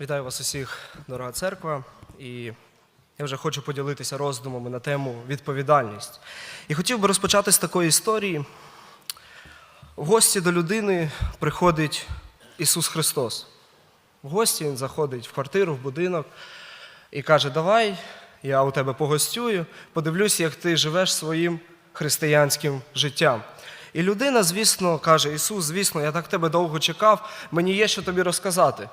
Вітаю вас усіх, дорога церква. І я вже хочу поділитися роздумами на тему відповідальність. І хотів би розпочати з такої історії. В гості до людини приходить Ісус Христос. В гості Він заходить в квартиру, в будинок і каже: Давай, я у тебе погостюю, подивлюсь, як ти живеш своїм християнським життям. І людина, звісно, каже: Ісус, звісно, я так тебе довго чекав, мені є що тобі розказати.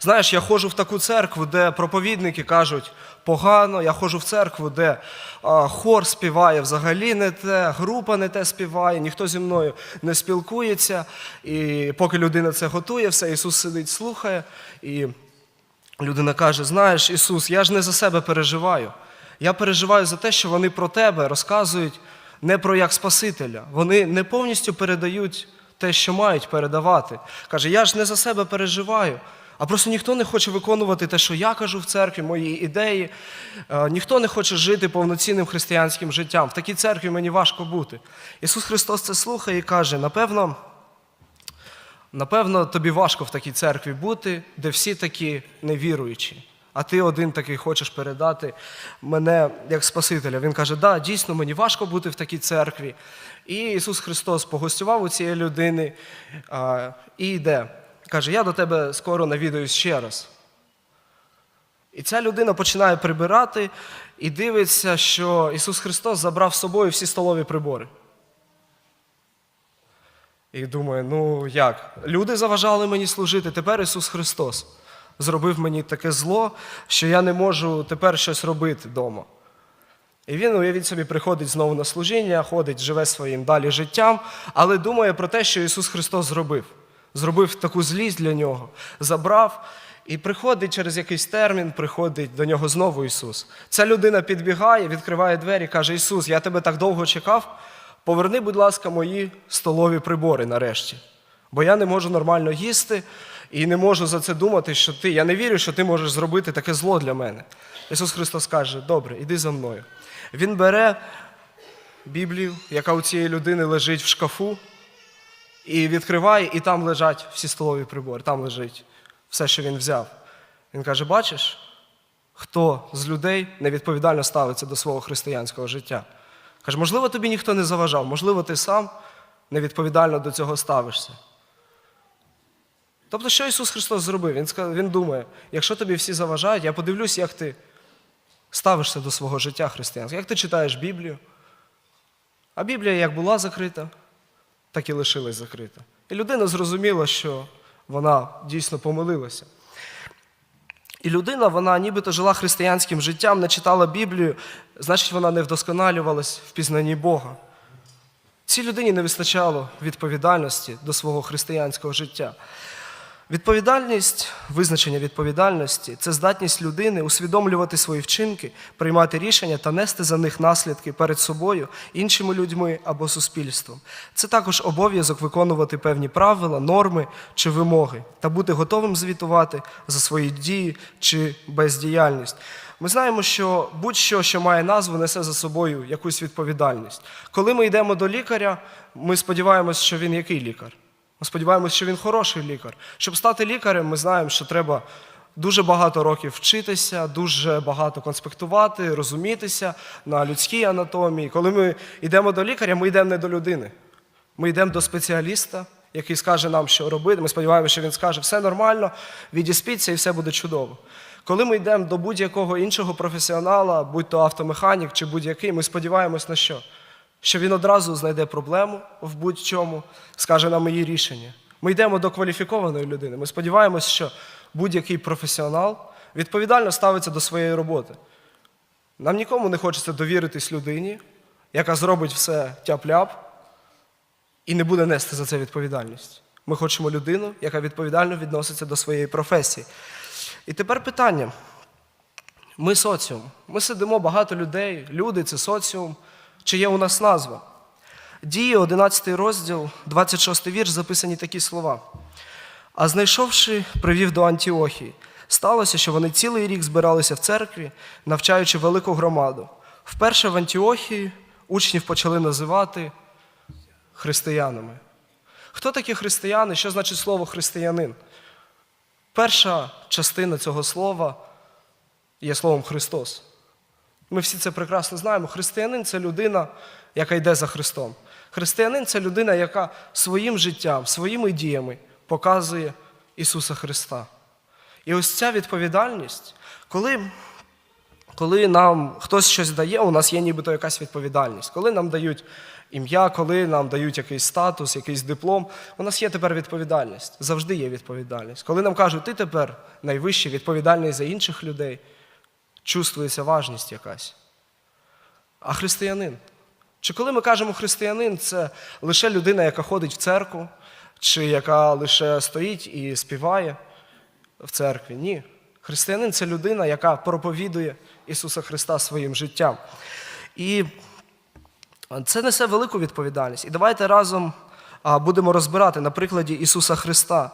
Знаєш, я ходжу в таку церкву, де проповідники кажуть погано, я ходжу в церкву, де а, хор співає взагалі не те, група не те співає, ніхто зі мною не спілкується. І поки людина це готує, все, Ісус сидить, слухає. І людина каже: Знаєш, Ісус, я ж не за себе переживаю. Я переживаю за те, що вони про тебе розказують не про як Спасителя. Вони не повністю передають те, що мають передавати. Каже, я ж не за себе переживаю. А просто ніхто не хоче виконувати те, що я кажу в церкві, мої ідеї. Е, Ніхто не хоче жити повноцінним християнським життям. В такій церкві мені важко бути. Ісус Христос це слухає і каже: напевно, напевно, тобі важко в такій церкві бути, де всі такі невіруючі. А ти один такий хочеш передати мене як Спасителя. Він каже: да, дійсно, мені важко бути в такій церкві. І Ісус Христос погостював у цієї людини і йде. Каже, я до тебе скоро навідаюсь ще раз. І ця людина починає прибирати і дивиться, що Ісус Христос забрав з собою всі столові прибори. І думає, ну як? Люди заважали мені служити, тепер Ісус Христос зробив мені таке зло, що я не можу тепер щось робити вдома. І він, уявіть собі, приходить знову на служіння, ходить, живе своїм далі життям, але думає про те, що Ісус Христос зробив. Зробив таку злість для нього, забрав. І приходить через якийсь термін, приходить до нього знову Ісус. Ця людина підбігає, відкриває двері, каже: Ісус, я тебе так довго чекав. Поверни, будь ласка, мої столові прибори нарешті. Бо я не можу нормально їсти і не можу за це думати, що ти. Я не вірю, що ти можеш зробити таке зло для мене. Ісус Христос каже: Добре, іди за мною. Він бере Біблію, яка у цієї людини лежить в шкафу, і відкриває, і там лежать всі столові прибори, там лежить все, що він взяв. Він каже: бачиш, хто з людей невідповідально ставиться до свого християнського життя. Каже, можливо, тобі ніхто не заважав, можливо, ти сам невідповідально до цього ставишся. Тобто, що Ісус Христос зробив? Він, він думає, якщо тобі всі заважають, я подивлюсь, як ти ставишся до свого життя християнського, як ти читаєш Біблію. А Біблія як була закрита, так і лишилась закрита. І людина зрозуміла, що вона дійсно помилилася. І людина, вона нібито жила християнським життям, не читала Біблію, значить, вона не вдосконалювалась в пізнанні Бога. Цій людині не вистачало відповідальності до свого християнського життя. Відповідальність, визначення відповідальності це здатність людини усвідомлювати свої вчинки, приймати рішення та нести за них наслідки перед собою, іншими людьми або суспільством. Це також обов'язок виконувати певні правила, норми чи вимоги та бути готовим звітувати за свої дії чи бездіяльність. Ми знаємо, що будь-що, що має назву, несе за собою якусь відповідальність. Коли ми йдемо до лікаря, ми сподіваємося, що він який лікар. Ми сподіваємося, що він хороший лікар. Щоб стати лікарем, ми знаємо, що треба дуже багато років вчитися, дуже багато конспектувати, розумітися на людській анатомії. Коли ми йдемо до лікаря, ми йдемо не до людини. Ми йдемо до спеціаліста, який скаже нам, що робити. Ми сподіваємося, що він скаже, все нормально, відіспіться і все буде чудово. Коли ми йдемо до будь-якого іншого професіонала, будь то автомеханік чи будь-який, ми сподіваємось на що? Що він одразу знайде проблему в будь-чому, скаже нам її рішення. Ми йдемо до кваліфікованої людини. Ми сподіваємось, що будь-який професіонал відповідально ставиться до своєї роботи. Нам нікому не хочеться довіритись людині, яка зробить все тяп-ляп і не буде нести за це відповідальність. Ми хочемо людину, яка відповідально відноситься до своєї професії. І тепер питання. Ми соціум. Ми сидимо багато людей, люди це соціум. Чи є у нас назва? Дії, 11 розділ, 26 вірш, записані такі слова. А знайшовши, привів до Антіохії. Сталося, що вони цілий рік збиралися в церкві, навчаючи велику громаду. Вперше в Антіохії учнів почали називати християнами. Хто такі християни? Що значить слово християнин? Перша частина цього слова є словом Христос. Ми всі це прекрасно знаємо. Християнин це людина, яка йде за Христом. Християнин це людина, яка своїм життям, своїми діями показує Ісуса Христа. І ось ця відповідальність, коли, коли нам хтось щось дає, у нас є нібито якась відповідальність. Коли нам дають ім'я, коли нам дають якийсь статус, якийсь диплом, у нас є тепер відповідальність. Завжди є відповідальність. Коли нам кажуть, ти тепер найвищий, відповідальний за інших людей, чувствується важність якась. А християнин? Чи коли ми кажемо християнин, це лише людина, яка ходить в церкву, чи яка лише стоїть і співає в церкві? Ні. Християнин це людина, яка проповідує Ісуса Христа своїм життям. І це несе велику відповідальність. І давайте разом будемо розбирати на прикладі Ісуса Христа.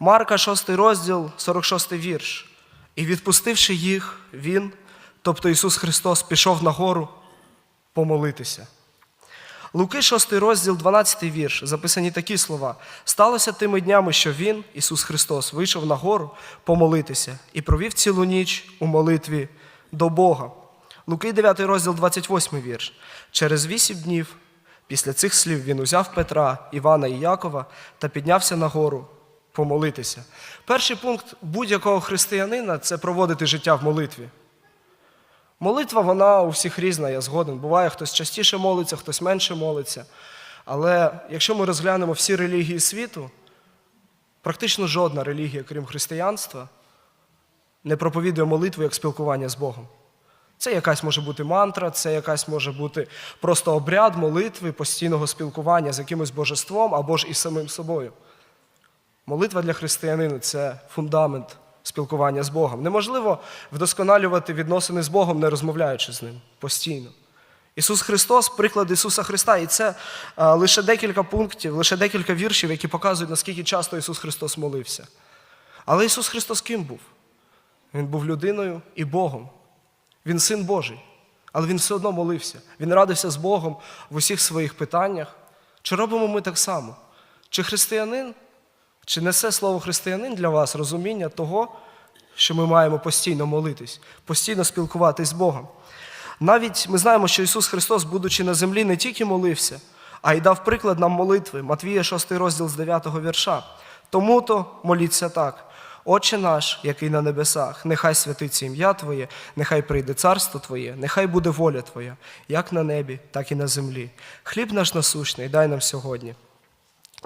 Марка, 6 розділ, 46 вірш. І відпустивши їх, Він, тобто Ісус Христос, пішов на гору помолитися. Луки, 6 розділ, 12 вірш, записані такі слова. Сталося тими днями, що Він, Ісус Христос, вийшов на гору помолитися і провів цілу ніч у молитві до Бога. Луки, 9 розділ, 28 вірш. Через вісім днів після цих слів він узяв Петра, Івана і Якова та піднявся на гору помолитися. Перший пункт будь-якого християнина це проводити життя в молитві. Молитва, вона у всіх різна, я згоден. Буває, хтось частіше молиться, хтось менше молиться. Але якщо ми розглянемо всі релігії світу, практично жодна релігія, крім християнства, не проповідує молитву як спілкування з Богом. Це якась може бути мантра, це якась може бути просто обряд молитви, постійного спілкування з якимось божеством або ж із самим собою. Молитва для християнина це фундамент спілкування з Богом. Неможливо вдосконалювати відносини з Богом, не розмовляючи з ним постійно. Ісус Христос, приклад Ісуса Христа, і це а, лише декілька пунктів, лише декілька віршів, які показують, наскільки часто Ісус Христос молився. Але Ісус Христос ким був? Він був людиною і Богом. Він син Божий, але він все одно молився. Він радився з Богом в усіх своїх питаннях. Чи робимо ми так само? Чи християнин, чи несе слово християнин для вас розуміння того, що ми маємо постійно молитись, постійно спілкуватись з Богом? Навіть ми знаємо, що Ісус Христос, будучи на землі, не тільки молився, а й дав приклад нам молитви. Матвія, 6 розділ з 9 вірша. Тому то моліться так. Отче наш, який на небесах, нехай святиться ім'я Твоє, нехай прийде царство Твоє, нехай буде воля Твоя, як на небі, так і на землі. Хліб наш насущний, дай нам сьогодні.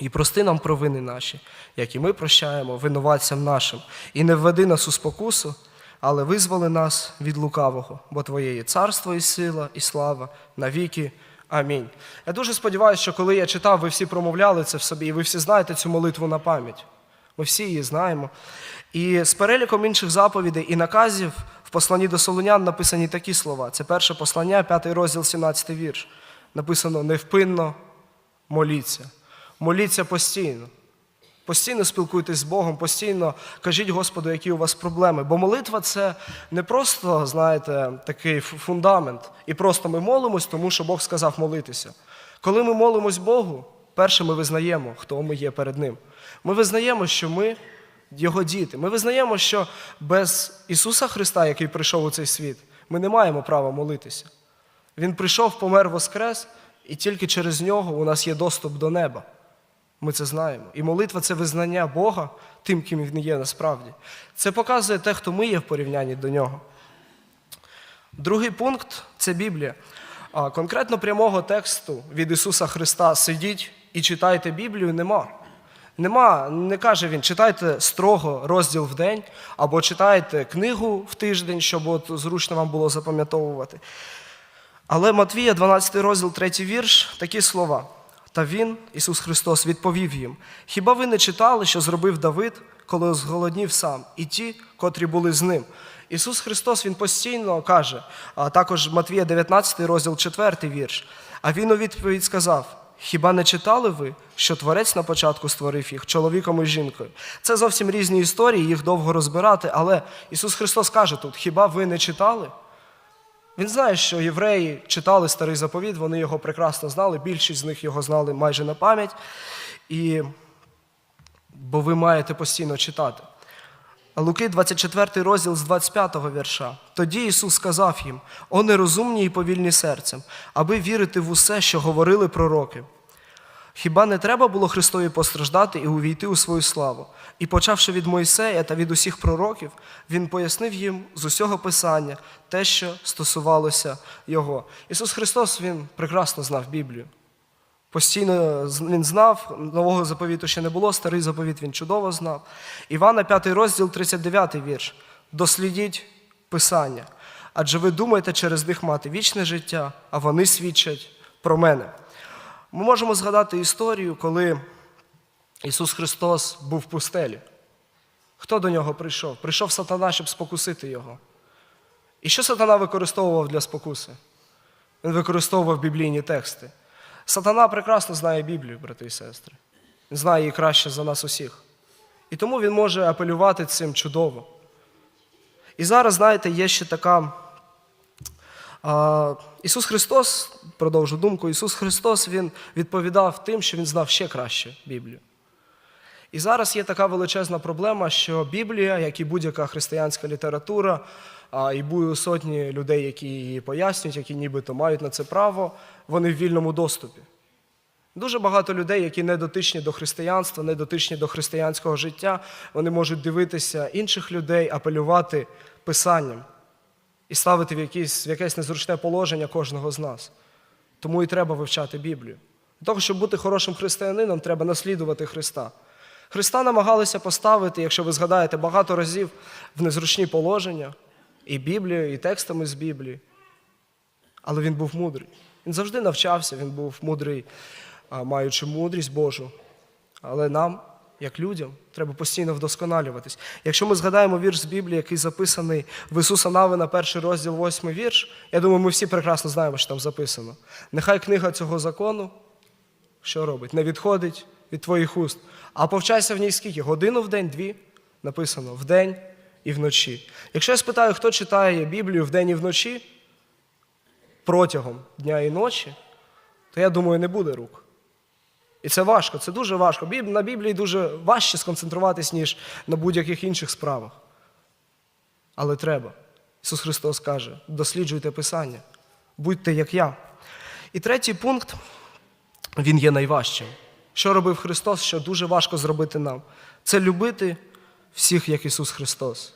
І прости нам провини наші, як і ми прощаємо винуватцям нашим, і не введи нас у спокусу, але визволи нас від лукавого, бо Твоє є царство і сила, і слава навіки. Амінь. Я дуже сподіваюся, що коли я читав, ви всі промовляли це в собі, і ви всі знаєте цю молитву на пам'ять. Ми всі її знаємо. І з переліком інших заповідей і наказів в посланні до Солонян написані такі слова. Це перше послання, п'ятий розділ, 17 вірш. Написано невпинно моліться. Моліться постійно. Постійно спілкуйтесь з Богом, постійно кажіть Господу, які у вас проблеми. Бо молитва це не просто, знаєте, такий фундамент. І просто ми молимось, тому що Бог сказав молитися. Коли ми молимось Богу, перше ми визнаємо, хто ми є перед Ним. Ми визнаємо, що ми Його діти. Ми визнаємо, що без Ісуса Христа, який прийшов у цей світ, ми не маємо права молитися. Він прийшов, помер воскрес, і тільки через нього у нас є доступ до неба. Ми це знаємо. І молитва це визнання Бога тим, ким Він є насправді. Це показує те, хто ми є в порівнянні до нього. Другий пункт це Біблія. Конкретно прямого тексту від Ісуса Христа сидіть і читайте Біблію нема. Нема, не каже він, читайте строго розділ в день, або читайте книгу в тиждень, щоб от зручно вам було запам'ятовувати. Але Матвія, 12 розділ, 3 вірш, такі слова. Та він, Ісус Христос, відповів їм: Хіба ви не читали, що зробив Давид, коли зголоднів сам, і ті, котрі були з ним? Ісус Христос Він постійно каже, а також Матвія 19 розділ 4 вірш. А Він у відповідь сказав: Хіба не читали ви, що Творець на початку створив їх чоловіком і жінкою? Це зовсім різні історії, їх довго розбирати, але Ісус Христос каже тут: хіба ви не читали? Він знає, що євреї читали старий заповіт, вони його прекрасно знали, більшість з них його знали майже на пам'ять. І... Бо ви маєте постійно читати. Луки, 24 розділ з 25 вірша. Тоді Ісус сказав їм: О нерозумні і повільні серцем, аби вірити в усе, що говорили пророки. Хіба не треба було Христові постраждати і увійти у свою славу? І почавши від Мойсея та від усіх пророків, він пояснив їм з усього Писання те, що стосувалося Його. Ісус Христос Він прекрасно знав Біблію. Постійно він знав, нового заповіту ще не було, старий заповіт він чудово знав. Івана, 5 розділ, 39 вірш. Дослідіть Писання. Адже ви думаєте через них мати вічне життя, а вони свідчать про мене. Ми можемо згадати історію, коли Ісус Христос був в пустелі. Хто до нього прийшов? Прийшов сатана, щоб спокусити його. І що сатана використовував для спокуси? Він використовував біблійні тексти. Сатана прекрасно знає Біблію, брати і сестри. Він знає її краще за нас усіх. І тому він може апелювати цим чудово. І зараз, знаєте, є ще така. Ісус Христос, продовжу думку, Ісус Христос Він відповідав тим, що Він знав ще краще Біблію. І зараз є така величезна проблема, що Біблія, як і будь-яка християнська література, і бую сотні людей, які її пояснюють, які нібито мають на це право, вони в вільному доступі. Дуже багато людей, які не дотичні до християнства, не дотичні до християнського життя, вони можуть дивитися інших людей, апелювати писанням і ставити в, якісь, в якесь незручне положення кожного з нас. Тому і треба вивчати Біблію. Для того, щоб бути хорошим християнином, треба наслідувати Христа. Христа намагалися поставити, якщо ви згадаєте, багато разів в незручні положення, і Біблією, і текстами з Біблії. Але він був мудрий. Він завжди навчався, він був мудрий, маючи мудрість Божу. Але нам, як людям, треба постійно вдосконалюватись. Якщо ми згадаємо вірш з Біблії, який записаний в Ісуса Навина, перший розділ, восьмий вірш, я думаю, ми всі прекрасно знаємо, що там записано. Нехай книга цього закону, що робить? Не відходить від твоїх уст. А повчайся в ній скільки? Годину в день, дві? Написано вдень і вночі. Якщо я спитаю, хто читає Біблію вдень і вночі, протягом дня і ночі, то я думаю, не буде рук. І це важко, це дуже важко. На Біблії дуже важче сконцентруватись, ніж на будь-яких інших справах. Але треба. Ісус Христос каже: досліджуйте Писання, будьте як я. І третій пункт, він є найважчим. Що робив Христос, що дуже важко зробити нам? Це любити всіх, як Ісус Христос.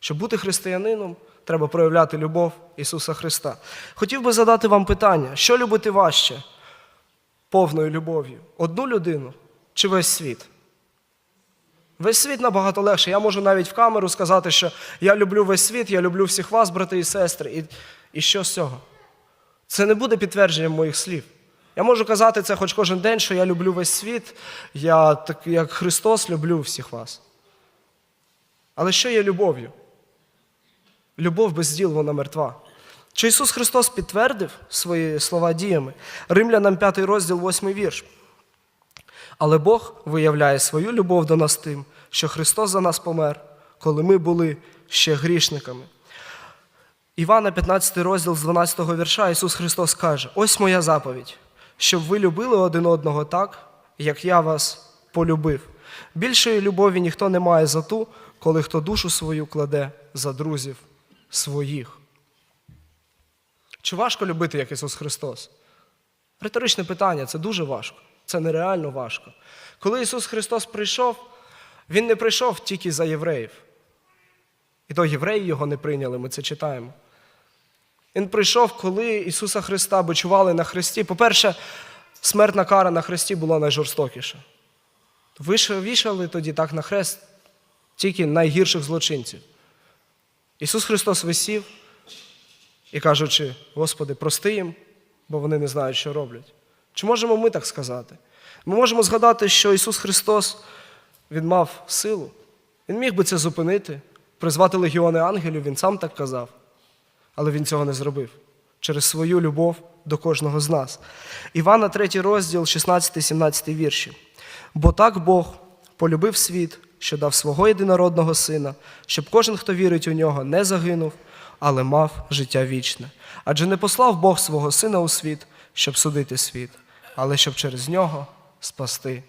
Щоб бути християнином, треба проявляти любов Ісуса Христа. Хотів би задати вам питання: що любити важче? Повною любов'ю? Одну людину чи весь світ? Весь світ набагато легше. Я можу навіть в камеру сказати, що я люблю весь світ, я люблю всіх вас, брати і сестри. І, і що з цього? Це не буде підтвердженням моїх слів. Я можу казати це хоч кожен день, що я люблю весь світ, я так як Христос люблю всіх вас. Але що є любов'ю? Любов без діл вона мертва. Чи Ісус Христос підтвердив свої слова діями? Римлянам 5 розділ, 8 вірш. Але Бог виявляє свою любов до нас тим, що Христос за нас помер, коли ми були ще грішниками. Івана 15 розділ з 12 вірша Ісус Христос каже: Ось моя заповідь, щоб ви любили один одного так, як я вас полюбив. Більшої любові ніхто не має за ту, коли хто душу свою кладе за друзів своїх. Чи важко любити, як Ісус Христос? Риторичне питання це дуже важко, це нереально важко. Коли Ісус Христос прийшов, Він не прийшов тільки за євреїв. І то євреї його не прийняли, ми це читаємо. Він прийшов, коли Ісуса Христа бичували на хресті. По-перше, смертна кара на хресті була найжорстокіша. Вішали тоді так на хрест тільки найгірших злочинців. Ісус Христос висів і кажучи, Господи, прости їм, бо вони не знають, що роблять. Чи можемо ми так сказати? Ми можемо згадати, що Ісус Христос Він мав силу. Він міг би це зупинити, призвати легіони ангелів, Він сам так казав. Але Він цього не зробив через свою любов до кожного з нас. Івана 3 розділ, 16-17 вірші. Бо так Бог полюбив світ, що дав свого єдинородного сина, щоб кожен, хто вірить у нього, не загинув, але мав життя вічне. Адже не послав Бог свого сина у світ, щоб судити світ, але щоб через нього спасти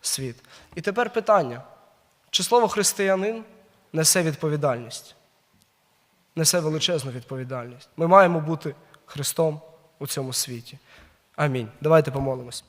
світ. І тепер питання: чи слово християнин несе відповідальність. Несе величезну відповідальність. Ми маємо бути Христом у цьому світі. Амінь. Давайте помолимось.